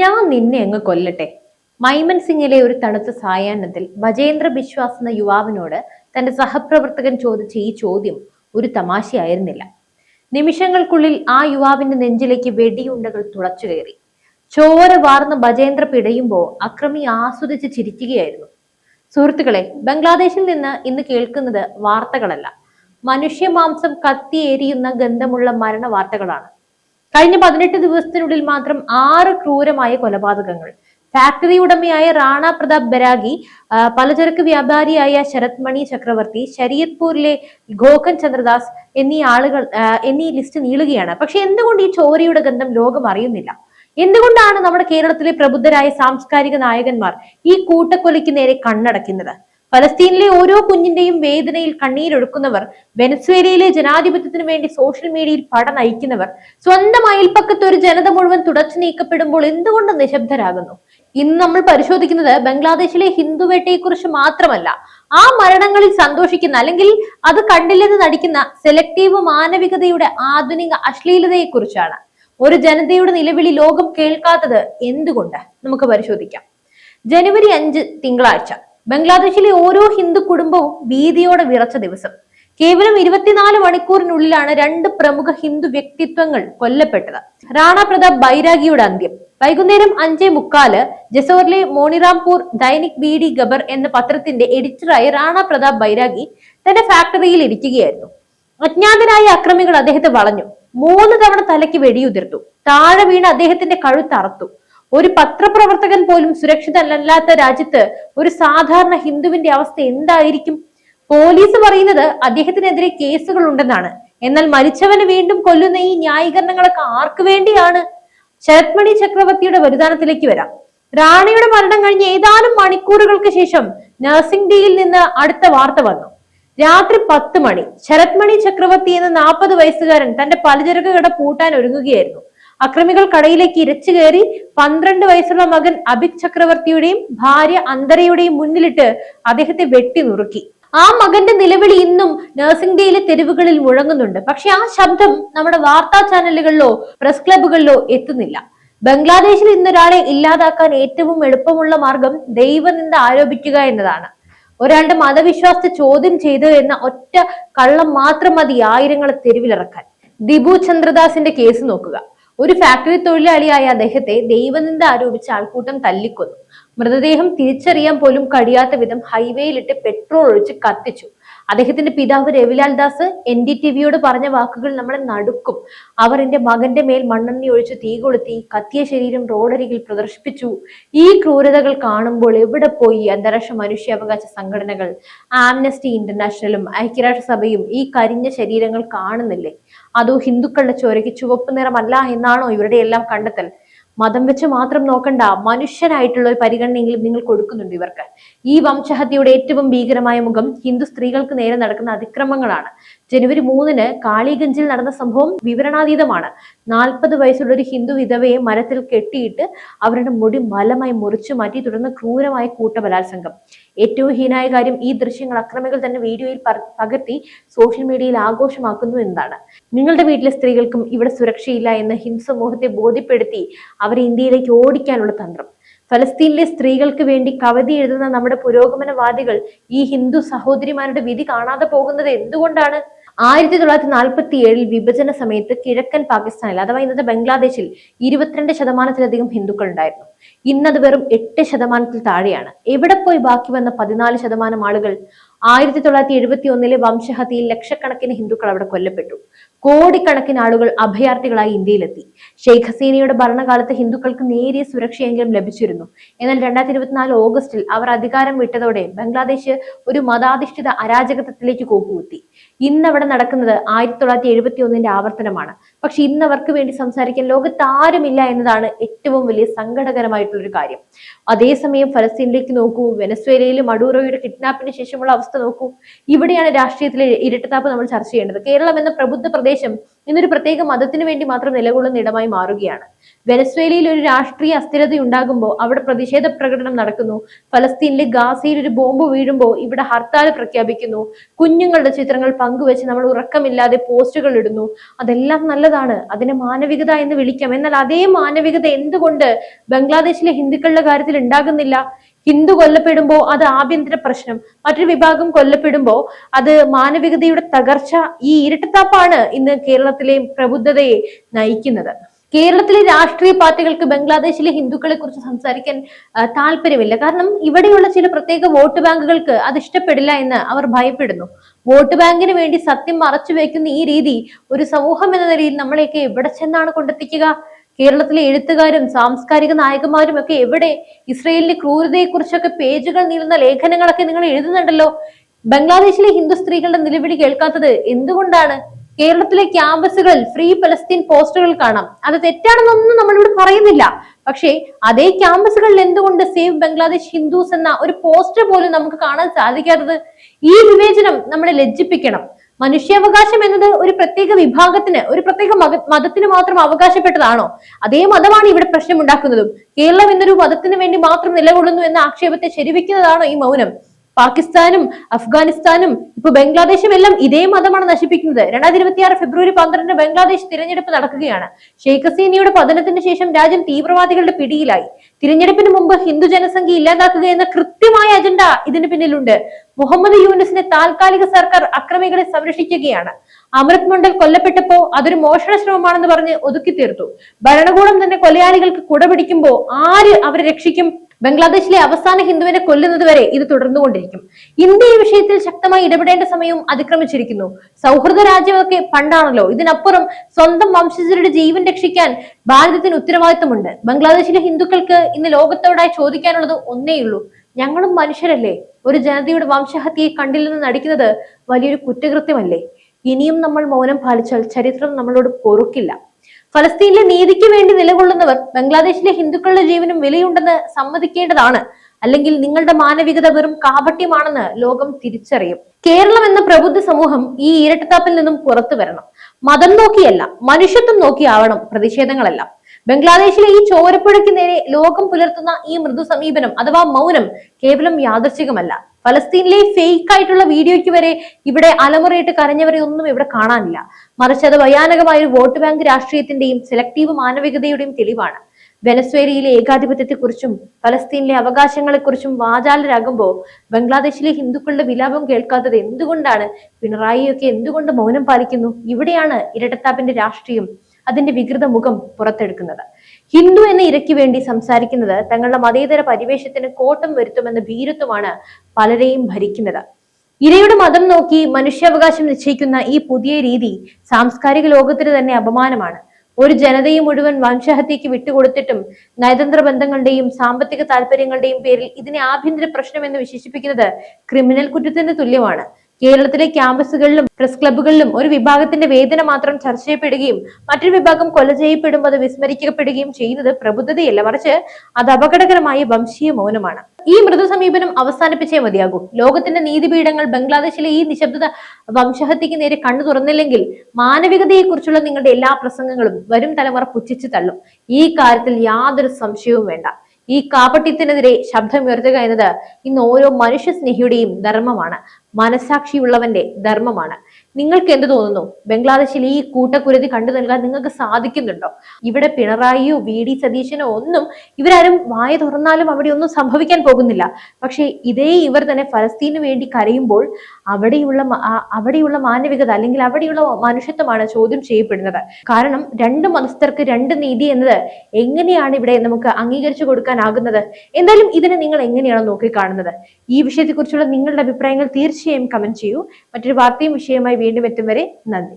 ഞാൻ നിന്നെ അങ്ങ് കൊല്ലട്ടെ. മൈമൻ സിംഗിലെ ഒരു തണുത്ത സായാഹ്നത്തിൽ ബജേന്ദ്ര ബിശ്വാസ് എന്ന യുവാവിനോട് തന്റെ സഹപ്രവർത്തകൻ ചോദിച്ച ഈ ചോദ്യം ഒരു തമാശയായിരുന്നില്ല. നിമിഷങ്ങൾക്കുള്ളിൽ ആ യുവാവിന്റെ നെഞ്ചിലേക്ക് വെടിയുണ്ടകൾ തുളച്ചു കയറി. ചോര വാർന്ന് ബജേന്ദ്ര പിടയുമ്പോൾ അക്രമി ആസ്വദിച്ച് ചിരിക്കുകയായിരുന്നു. സുഹൃത്തുക്കളെ ബംഗ്ലാദേശിൽ നിന്ന് ഇന്ന് കേൾക്കുന്നത് വാർത്തകളല്ല. മനുഷ്യമാംസം കത്തിയേരിയുന്ന ഗന്ധമുള്ള മരണ വാർത്തകളാണ് കഴിഞ്ഞ പതിനെട്ട് ദിവസത്തിനുള്ളിൽ മാത്രം ആറ് ക്രൂരമായ കൊലപാതകങ്ങൾ. ഫാക്ടറി ഉടമയായ റാണ പ്രതാപ് ബരാഗി പലചരക്ക് വ്യാപാരിയായ ശരത് മണി ചക്രവർത്തി ശരീയത്പൂരിലെ ഗോഖൻ ചന്ദ്രദാസ് എന്നീ ആളുകൾ എന്നീ ലിസ്റ്റ് നീളുകയാണ്. പക്ഷെ എന്തുകൊണ്ട് ഈ ചോരയുടെ ഗന്ധം ലോകം അറിയുന്നില്ല? എന്തുകൊണ്ടാണ് നമ്മുടെ കേരളത്തിലെ പ്രബുദ്ധരായ സാംസ്കാരിക നായകന്മാർ ഈ കൂട്ടക്കൊലയ്ക്ക് നേരെ കണ്ണടയ്ക്കുന്നത്? ഫലസ്തീനിലെ ഓരോ കുഞ്ഞിന്റെയും വേദനയിൽ കണ്ണീരൊഴുക്കുന്നവർ വെനസ്വേലയിലെ ജനാധിപത്യത്തിന് വേണ്ടി സോഷ്യൽ മീഡിയയിൽ പട നയിക്കുന്നവർ സ്വന്തം അയൽപ്പക്കത്ത് ഒരു ജനത മുഴുവൻ തുടച്ചു നീക്കപ്പെടുമ്പോൾ എന്തുകൊണ്ട് നിശബ്ദരാകുന്നു? ഇന്ന് നമ്മൾ പരിശോധിക്കുന്നത് ബംഗ്ലാദേശിലെ ഹിന്ദുവേട്ടയെക്കുറിച്ച് മാത്രമല്ല. ആ മരണങ്ങളിൽ സന്തോഷിക്കുന്ന അല്ലെങ്കിൽ അത് കണ്ടില്ലെന്ന് നടിക്കുന്ന സെലക്ടീവ് മാനവികതയുടെ ആധുനിക അശ്ലീലതയെക്കുറിച്ചാണ്. ഒരു ജനതയുടെ നിലവിളി ലോകം കേൾക്കാത്തത് എന്തുകൊണ്ട്? നമുക്ക് പരിശോധിക്കാം. ജനുവരി അഞ്ച് തിങ്കളാഴ്ച. ബംഗ്ലാദേശിലെ ഓരോ ഹിന്ദു കുടുംബവും ഭീതിയോടെ വിറച്ച ദിവസം. കേവലം ഇരുപത്തിനാല് മണിക്കൂറിനുള്ളിലാണ് രണ്ട് പ്രമുഖ ഹിന്ദു വ്യക്തിത്വങ്ങൾ കൊല്ലപ്പെട്ടത്. റാണ പ്രതാപ് ബൈരാഗിയുടെ അന്ത്യം. വൈകുന്നേരം അഞ്ചേ മുക്കാൽ ജസോറിലെ മോണിറാംപൂർ ദൈനിക് ബി ഡി ഗബർ എന്ന പത്രത്തിന്റെ എഡിറ്ററായി റാണ പ്രതാപ് ബൈരാഗി തന്റെ ഫാക്ടറിയിൽ ഇരിക്കുകയായിരുന്നു. അജ്ഞാതനായ അക്രമികൾ അദ്ദേഹത്തെ വളഞ്ഞു. മൂന്ന് തവണ തലയ്ക്ക് വെടിയുതിർത്തു. താഴെ വീണ് അദ്ദേഹത്തിന്റെ കഴുത്തറത്തു ഒരു പത്രപ്രവർത്തകൻ പോലും സുരക്ഷിതനല്ലാത്ത രാജ്യത്ത് ഒരു സാധാരണ ഹിന്ദുവിന്റെ അവസ്ഥ എന്തായിരിക്കും? പോലീസ് പറയുന്നത് അദ്ദേഹത്തിനെതിരെ കേസുകൾ ഉണ്ടെന്നാണ് എന്നാൽ മരിച്ചവനെ വീണ്ടും കൊല്ലുന്ന ഈ ന്യായീകരണങ്ങളൊക്കെ ആർക്കു വേണ്ടിയാണ്? ശരത്മണി ചക്രവർത്തിയുടെ വരുതാനത്തിലേക്ക് വരാം. റാണിയുടെ മരണം കഴിഞ്ഞ് ഏതാനും മണിക്കൂറുകൾക്ക് ശേഷം നഴ്സിംഗ് ഡിയിൽ നിന്ന് അടുത്ത വാർത്ത വന്നു. രാത്രി പത്ത് മണി ശരത്മണി ചക്രവർത്തി എന്ന നാൽപ്പത് വയസ്സുകാരൻ തന്റെ പലചരക്ക് കട പൂട്ടാൻ ഒരുങ്ങുകയായിരുന്നു. അക്രമികൾ കടയിലേക്ക് ഇരച്ചു കയറി പന്ത്രണ്ട് വയസ്സുള്ള മകൻ അഭിക് ചക്രവർത്തിയുടെയും ഭാര്യ അന്തരയുടെയും മുന്നിലിട്ട് അദ്ദേഹത്തെ വെട്ടി നുറുക്കി. ആ മകന്റെ നിലവിളി ഇന്നും നഴ്സിംഗ് ഡേയിലെ തെരുവുകളിൽ മുഴങ്ങുന്നുണ്ട്. പക്ഷെ ആ ശബ്ദം നമ്മുടെ വാർത്താ ചാനലുകളിലോ പ്രസ് ക്ലബുകളിലോ എത്തുന്നില്ല. ബംഗ്ലാദേശിൽ ഇന്നൊരാളെ ഇല്ലാതാക്കാൻ ഏറ്റവും എളുപ്പമുള്ള മാർഗം ദൈവനിന്ദ ആരോപിക്കുക എന്നതാണ്. ഒരാളുടെ മതവിശ്വാസത്തെ ചോദ്യം ചെയ്തു എന്ന ഒറ്റ കള്ളം മാത്രം മതി ആയിരങ്ങളെ തെരുവിലിറക്കാൻ. ദിബു ചന്ദ്രദാസിന്റെ കേസ് നോക്കുക. ഒരു ഫാക്ടറി തൊഴിലാളിയായ അദ്ദേഹത്തെ ദൈവനിന്ദ ആരോപിച്ച് ആൾക്കൂട്ടം തല്ലിക്കൊന്നു. മൃതദേഹം തിരിച്ചറിയാൻ പോലും കഴിയാത്ത വിധം ഹൈവേയിലിട്ട് പെട്രോൾ ഒഴിച്ച് കത്തിച്ചു. അദ്ദേഹത്തിന്റെ പിതാവ് Ravilal Das N D T വിയോട് പറഞ്ഞ വാക്കുകൾ നമ്മളെ നടുക്കും. അവർ എന്റെ മകന്റെ മേൽ മണ്ണെണ്ണി ഒഴിച്ച് തീ കൊളുത്തി കത്തിയ ശരീരം റോഡരികിൽ പ്രദർശിപ്പിച്ചു. ഈ ക്രൂരതകൾ കാണുമ്പോൾ എവിടെ പോയി? അന്താരാഷ്ട്ര മനുഷ്യാവകാശ സംഘടനകൾ ആംനസ്റ്റി ഇന്റർനാഷണലും ഐക്യരാഷ്ട്രസഭയും ഈ കരിഞ്ഞ ശരീരങ്ങൾ കാണുന്നില്ലേ? അതോ ഹിന്ദുക്കളുടെ ചോരയ്ക്ക് ചുവപ്പ് നിറമല്ല എന്നാണോ ഇവരുടെ എല്ലാം കണ്ടെത്തൽ? മതം വെച്ച് മാത്രം നോക്കണ്ട മനുഷ്യനായിട്ടുള്ള ഒരു പരിഗണനയെങ്കിലും നിങ്ങൾ കൊടുക്കുന്നുണ്ട് ഇവർക്ക്. ഈ വംശഹത്യയുടെ ഏറ്റവും ഭീകരമായ മുഖം ഹിന്ദു സ്ത്രീകൾക്ക് നേരെ നടക്കുന്ന അതിക്രമങ്ങളാണ്. ജനുവരി മൂന്നിന് കാളിഗഞ്ചിൽ നടന്ന സംഭവം വിവരണാതീതമാണ്. നാൽപ്പത് വയസ്സുള്ള ഒരു ഹിന്ദു വിധവയെ മരത്തിൽ കെട്ടിയിട്ട് അവരുടെ മുടി മലമായി മുറിച്ചു മാറ്റി തുടർന്ന് ക്രൂരമായ കൂട്ടബലാത്സംഗം. ഏറ്റവും ഹീനായ കാര്യം ഈ ദൃശ്യങ്ങൾ അക്രമികൾ തന്നെ വീഡിയോയിൽ പകർത്തി സോഷ്യൽ മീഡിയയിൽ ആഘോഷമാക്കുന്നു എന്നതാണ്. നിങ്ങളുടെ വീട്ടിലെ സ്ത്രീകൾക്കും ഇവിടെ സുരക്ഷയില്ല എന്ന് ഹിന്ദു സമൂഹത്തെ ബോധ്യപ്പെടുത്തി അവരെ ഇന്ത്യയിലേക്ക് ഓടിക്കാനുള്ള തന്ത്രം. ഫലസ്തീനിലെ സ്ത്രീകൾക്ക് വേണ്ടി കവിത എഴുതുന്ന നമ്മുടെ പുരോഗമനവാദികൾ ഈ ഹിന്ദു സഹോദരിമാരുടെ വിധി കാണാതെ പോകുന്നത് എന്തുകൊണ്ടാണ്? ആയിരത്തി തൊള്ളായിരത്തി നാൽപ്പത്തി ഏഴിൽ വിഭജന സമയത്ത് കിഴക്കൻ പാകിസ്ഥാനിൽ അഥവാ ഇന്നത്തെ ബംഗ്ലാദേശിൽ ഇരുപത്തിരണ്ട് ശതമാനത്തിലധികം ഹിന്ദുക്കൾ ഉണ്ടായിരുന്നു ഇന്നത് വെറും എട്ട് ശതമാനത്തിൽ താഴെയാണ്. എവിടെ പോയി ബാക്കി വന്ന പതിനാല് ശതമാനം ആളുകൾ ആയിരത്തി തൊള്ളായിരത്തി എഴുപത്തി ഒന്നിലെ വംശഹത്യയിൽ ലക്ഷക്കണക്കിന് ഹിന്ദുക്കൾ അവിടെ കൊല്ലപ്പെട്ടു. കോടിക്കണക്കിന് ആളുകൾ അഭയാർത്ഥികളായി ഇന്ത്യയിലെത്തി. ഷെയ്ഖ് ഹസീനയുടെ ഭരണകാലത്ത് ഹിന്ദുക്കൾക്ക് നേരിയ സുരക്ഷയെങ്കിലും ലഭിച്ചിരുന്നു. എന്നാൽ രണ്ടായിരത്തി ഇരുപത്തിനാല് ഓഗസ്റ്റിൽ അവർ അധികാരം വിട്ടതോടെ ബംഗ്ലാദേശ് ഒരു മതാധിഷ്ഠിത അരാജകത്വത്തിലേക്ക് കോപ്പുകുത്തി. ഇന്ന് അവിടെ നടക്കുന്നത് ആയിരത്തി തൊള്ളായിരത്തി എഴുപത്തി ഒന്നിന്റെ ആവർത്തനമാണ്. പക്ഷെ ഇന്ന് അവർക്ക് വേണ്ടി സംസാരിക്കാൻ ലോകത്ത് ആരുമില്ല എന്നതാണ് ഏറ്റവും വലിയ സങ്കടകരമായിട്ടുള്ളൊരു കാര്യം. അതേസമയം ഫലസ്തീനിലേക്ക് നോക്കൂ വെനസ്വേലയിലെ മഡൂറോയുടെ കിഡ്നാപ്പിന് ശേഷമുള്ള അവസ്ഥ നോക്കൂ. ഇവിടെയാണ് രാഷ്ട്രീയത്തിലെ ഇരട്ടത്താപ്പ് നമ്മൾ ചർച്ച ചെയ്യേണ്ടത്. കേരളം എന്ന പ്രബുദ്ധ പ്രദേശം ഇന്നൊരു പ്രത്യേക മതത്തിന് വേണ്ടി മാത്രം നിലകൊള്ളുന്ന ഇടമായി മാറുകയാണ്. വെനസ്വേലയിൽ ഒരു രാഷ്ട്രീയ അസ്ഥിരത ഉണ്ടാകുമ്പോൾ അവിടെ പ്രതിഷേധ പ്രകടനം നടക്കുന്നു. ഫലസ്തീനിലെ ഗാസയിൽ ഒരു ബോംബ് വീഴുമ്പോൾ ഇവിടെ ഹർത്താൽ പ്രഖ്യാപിക്കുന്നു. കുഞ്ഞുങ്ങളുടെ ചിത്രങ്ങൾ പങ്കുവെച്ച് നമ്മൾ ഉറക്കമില്ലാതെ പോസ്റ്റുകൾ ഇടുന്നു. അതെല്ലാം നല്ലതാണ്. അതിനെ മാനവികത എന്ന് വിളിക്കാം. എന്നാൽ അതേ മാനവികത എന്തുകൊണ്ട് ബംഗ്ലാദേശിലെ ഹിന്ദുക്കളുടെ കാര്യത്തിൽ ഉണ്ടാകുന്നില്ല? ഹിന്ദു കൊല്ലപ്പെടുമ്പോൾ അത് ആഭ്യന്തര പ്രശ്നം. മറ്റൊരു വിഭാഗം കൊല്ലപ്പെടുമ്പോൾ അത് മാനവികതയുടെ തകർച്ച ഈ ഇരട്ടത്താപ്പാണ് ഇന്ന് കേരളത്തിലെ പ്രബുദ്ധതയെ നയിക്കുന്നത്. കേരളത്തിലെ രാഷ്ട്രീയ പാർട്ടികൾക്ക് ബംഗ്ലാദേശിലെ ഹിന്ദുക്കളെ കുറിച്ച് സംസാരിക്കാൻ താല്പര്യമില്ല. കാരണം ഇവിടെയുള്ള ചില പ്രത്യേക വോട്ട് ബാങ്കുകൾക്ക് അത് ഇഷ്ടപ്പെടില്ല എന്ന് അവർ ഭയപ്പെടുന്നു. വോട്ട് ബാങ്കിന് വേണ്ടി സത്യം മറച്ചു വെക്കുന്ന ഈ രീതി ഒരു സമൂഹം എന്ന നിലയിൽ നമ്മളെയൊക്കെ എവിടെ ചെന്നാണ് കൊണ്ടെത്തിക്കുക? കേരളത്തിലെ എഴുത്തുകാരും സാംസ്കാരിക നായകന്മാരും ഒക്കെ എവിടെ? ഇസ്രയേലിന്റെ ക്രൂരതയെക്കുറിച്ചൊക്കെ പേജുകൾ നീളുന്ന ലേഖനങ്ങളൊക്കെ നിങ്ങൾ എഴുതുന്നുണ്ടല്ലോ. ബംഗ്ലാദേശിലെ ഹിന്ദു സ്ത്രീകളുടെ നിലവിളി കേൾക്കാത്തത് എന്തുകൊണ്ടാണ്? കേരളത്തിലെ ക്യാമ്പസുകളിൽ ഫ്രീ പലസ്തീൻ പോസ്റ്ററുകൾ കാണാം. അത് തെറ്റാണെന്നൊന്നും നമ്മളിവിടെ പറയുന്നില്ല. പക്ഷേ അതേ ക്യാമ്പസുകളിൽ എന്തുകൊണ്ട് സേവ് ബംഗ്ലാദേശ് ഹിന്ദുസ് എന്ന ഒരു പോസ്റ്റർ പോലും നമുക്ക് കാണാൻ സാധിക്കാത്തത്? ഈ വിവേചനം നമ്മളെ ലജ്ജിപ്പിക്കണം. മനുഷ്യാവകാശം എന്നത് ഒരു പ്രത്യേക വിഭാഗത്തിന് ഒരു പ്രത്യേക മത മതത്തിന് മാത്രം അവകാശപ്പെട്ടതാണോ? അതേ മതമാണ് ഇവിടെ പ്രശ്നമുണ്ടാക്കുന്നതും. കേരളം എന്നൊരു മതത്തിന് വേണ്ടി മാത്രം നിലകൊള്ളുന്നു എന്ന ആക്ഷേപത്തെ ശരിവെക്കുന്നതാണോ ഈ മൗനം? പാകിസ്ഥാനും അഫ്ഗാനിസ്ഥാനും ഇപ്പൊ ബംഗ്ലാദേശും എല്ലാം ഇതേ മതമാണ് നശിപ്പിക്കുന്നത്. രണ്ടായിരത്തി ഇരുപത്തി ആറ് ഫെബ്രുവരി പന്ത്രണ്ടിന് ബംഗ്ലാദേശ് തിരഞ്ഞെടുപ്പ് നടക്കുകയാണ്. ഷെയ്ഖ് ഹസീനയുടെ പതനത്തിന് ശേഷം രാജ്യം തീവ്രവാദികളുടെ പിടിയിലായി. തിരഞ്ഞെടുപ്പിന് മുമ്പ് ഹിന്ദു ജനസംഖ്യ ഇല്ലാതാക്കുക എന്ന കൃത്യമായ അജണ്ട ഇതിന് പിന്നിലുണ്ട്. മുഹമ്മദ് യൂനിസിനെ താൽക്കാലിക സർക്കാർ അക്രമികളെ സംരക്ഷിക്കുകയാണ്. അമൃത് മണ്ഡൽ കൊല്ലപ്പെട്ടപ്പോ അതൊരു മോഷണ ശ്രമമാണെന്ന് പറഞ്ഞ് ഒതുക്കി തീർത്തു. ഭരണകൂടം തന്നെ കൊലയാളികൾക്ക് കുടപിടിക്കുമ്പോ ആര് അവരെ രക്ഷിക്കും? ബംഗ്ലാദേശിലെ അവസാന ഹിന്ദുവിനെ കൊല്ലുന്നത് വരെ ഇത് തുടർന്നുകൊണ്ടിരിക്കും. ഇന്ത്യ ഈ വിഷയത്തിൽ ശക്തമായി ഇടപെടേണ്ട സമയവും അതിക്രമിച്ചിരിക്കുന്നു. സൗഹൃദ രാജ്യമൊക്കെ പണ്ടാണല്ലോ. ഇതിനപ്പുറം സ്വന്തം വംശജരുടെ ജീവൻ രക്ഷിക്കാൻ ഭാരതത്തിന് ഉത്തരവാദിത്തമുണ്ട്. ബംഗ്ലാദേശിലെ ഹിന്ദുക്കൾക്ക് ഇന്ന് ലോകത്തോടായി ചോദിക്കാനുള്ളത് ഒന്നേയുള്ളൂ. ഞങ്ങളും മനുഷ്യരല്ലേ? ഒരു ജനതയുടെ വംശഹത്യയെ കണ്ടില്ലെന്ന് നടിക്കുന്നത് വലിയൊരു കുറ്റകൃത്യമല്ലേ? ഇനിയും നമ്മൾ മൗനം പാലിച്ചാൽ ചരിത്രം നമ്മളോട് പൊറുക്കില്ല. ഫലസ്തീനിലെ നീതിക്ക് വേണ്ടി നിലകൊള്ളുന്നവർ ബംഗ്ലാദേശിലെ ഹിന്ദുക്കളുടെ ജീവനും വിലയുണ്ടെന്ന് സമ്മതിക്കേണ്ടതാണ്. അല്ലെങ്കിൽ നിങ്ങളുടെ മാനവികത വെറും കാപട്യമാണെന്ന് ലോകം തിരിച്ചറിയും. കേരളം എന്ന പ്രബുദ്ധ സമൂഹം ഈ ഇരട്ടത്താപ്പിൽ നിന്നും പുറത്തു വരണം. മതം നോക്കിയല്ല മനുഷ്യത്വം നോക്കിയാവണം പ്രതിഷേധങ്ങളെല്ലാം. ബംഗ്ലാദേശിലെ ഈ ചോരപ്പുഴയ്ക്ക് നേരെ ലോകം പുലർത്തുന്ന ഈ മൃദു സമീപനം അഥവാ മൗനം കേവലം യാദർശികമല്ല ഫലസ്തീനിലെ ഫേക്ക് ആയിട്ടുള്ള വീഡിയോയ്ക്ക് വരെ ഇവിടെ അലമുറയിട്ട് കരഞ്ഞവരെ ഒന്നും ഇവിടെ കാണാനില്ല. മറിച്ച് അത് ഭയാനകമായ ഒരു വോട്ട് ബാങ്ക് രാഷ്ട്രീയത്തിന്റെയും സെലക്ടീവ് മാനവികതയുടെയും തെളിവാണ്. വെനസ്വേലയിലെ ഏകാധിപത്യത്തെക്കുറിച്ചും ഫലസ്തീനിലെ അവകാശങ്ങളെക്കുറിച്ചും വാചാലരാകുമ്പോൾ ബംഗ്ലാദേശിലെ ഹിന്ദുക്കളുടെ വിലാപം കേൾക്കാത്തത് എന്തുകൊണ്ടാണ് പിണറായിയൊക്കെ എന്തുകൊണ്ട് മൗനം പാലിക്കുന്നു? ഇവിടെയാണ് ഇരട്ടത്താപ്പിന്റെ രാഷ്ട്രീയം അതിന്റെ വികൃത മുഖം പുറത്തെടുക്കുന്നത്. ഹിന്ദു എന്ന ഇരയ്ക്ക് വേണ്ടി സംസാരിക്കുന്നത് തങ്ങളുടെ മതേതര പരിവേഷത്തിന് കോട്ടം വരുത്തുമെന്ന ഭീരുത്വമാണ് പലരെയും ഭരിക്കുന്നത്. ഇരയുടെ മതം നോക്കി മനുഷ്യാവകാശം നിശ്ചയിക്കുന്ന ഈ പുതിയ രീതി സാംസ്കാരിക ലോകത്തിന് തന്നെ അപമാനമാണ്. ഒരു ജനതയെ മുഴുവൻ വംശഹത്യക്ക് വിട്ടുകൊടുത്തിട്ടും നയതന്ത്ര ബന്ധങ്ങളുടെയും സാമ്പത്തിക താല്പര്യങ്ങളുടെയും പേരിൽ ഇതിനെ ആഭ്യന്തര പ്രശ്നം എന്ന് വിശേഷിപ്പിക്കുന്നത് ക്രിമിനൽ കുറ്റത്തിന് തുല്യമാണ്. കേരളത്തിലെ ക്യാമ്പസുകളിലും പ്രസ് ക്ലബ്ബുകളിലും ഒരു വിഭാഗത്തിന്റെ വേദന മാത്രം ചർച്ച ചെയ്യപ്പെടുകയും മറ്റൊരു വിഭാഗം കൊല ചെയ്യപ്പെടുമ്പോൾ അത് വിസ്മരിക്കപ്പെടുകയും ചെയ്യുന്നത് പ്രബുദ്ധതയല്ല. മറിച്ച് അത് അപകടകരമായ വംശീയ മൗനമാണ്. ഈ മൃദു സമീപനം അവസാനിപ്പിച്ചേ മതിയാകൂ. ലോകത്തിന്റെ നീതിപീഠങ്ങൾ ബംഗ്ലാദേശിലെ ഈ നിശബ്ദത വംശഹത്യക്ക് നേരെ കണ്ണു തുറന്നില്ലെങ്കിൽ മാനവികതയെക്കുറിച്ചുള്ള നിങ്ങളുടെ എല്ലാ പ്രസംഗങ്ങളും വരും തലമുറ പുച്ഛിച്ചു തള്ളും. ഈ കാര്യത്തിൽ യാതൊരു സംശയവും വേണ്ട. ഈ കാപട്യത്തിനെതിരെ ശബ്ദമുയർത്തുക എന്നത് ഇന്ന് ഓരോ മനുഷ്യ സ്നേഹിയുടെയും ധർമ്മമാണ്. മനസാക്ഷിയുള്ളവന്റെ ധർമ്മമാണ്. നിങ്ങൾക്ക് എന്ത് തോന്നുന്നു? ബംഗ്ലാദേശിൽ ഈ കൂട്ടക്കുരുതി കണ്ടു നൽകാൻ നിങ്ങൾക്ക് സാധിക്കുന്നുണ്ടോ? ഇവിടെ പിണറായിയോ വി ഡി സതീശനോ ഒന്നും ഇവരാരും വായ തുറന്നാലും അവിടെ ഒന്നും സംഭവിക്കാൻ പോകുന്നില്ല. പക്ഷേ ഇതേ ഇവർ തന്നെ ഫലസ്തീനു വേണ്ടി കരയുമ്പോൾ അവിടെയുള്ള അവിടെയുള്ള മാനവികത അല്ലെങ്കിൽ അവിടെയുള്ള മനുഷ്യത്വമാണ് ചോദ്യം ചെയ്യപ്പെടുന്നത്. കാരണം രണ്ട് മതസ്ഥർക്ക് രണ്ട് നീതി എന്നത് എങ്ങനെയാണ് ഇവിടെ നമുക്ക് അംഗീകരിച്ചു കൊടുക്കാനാകുന്നത്? എന്തായാലും ഇതിനെ നിങ്ങൾ എങ്ങനെയാണ് നോക്കിക്കാണുന്നത്? ഈ വിഷയത്തെക്കുറിച്ചുള്ള നിങ്ങളുടെ അഭിപ്രായങ്ങൾ തീർച്ചയായും കമന്റ് ചെയ്യൂ. മറ്റൊരു വാർത്തയും വിഷയവുമായി വീണ്ടും എത്തും വരെ നന്ദി.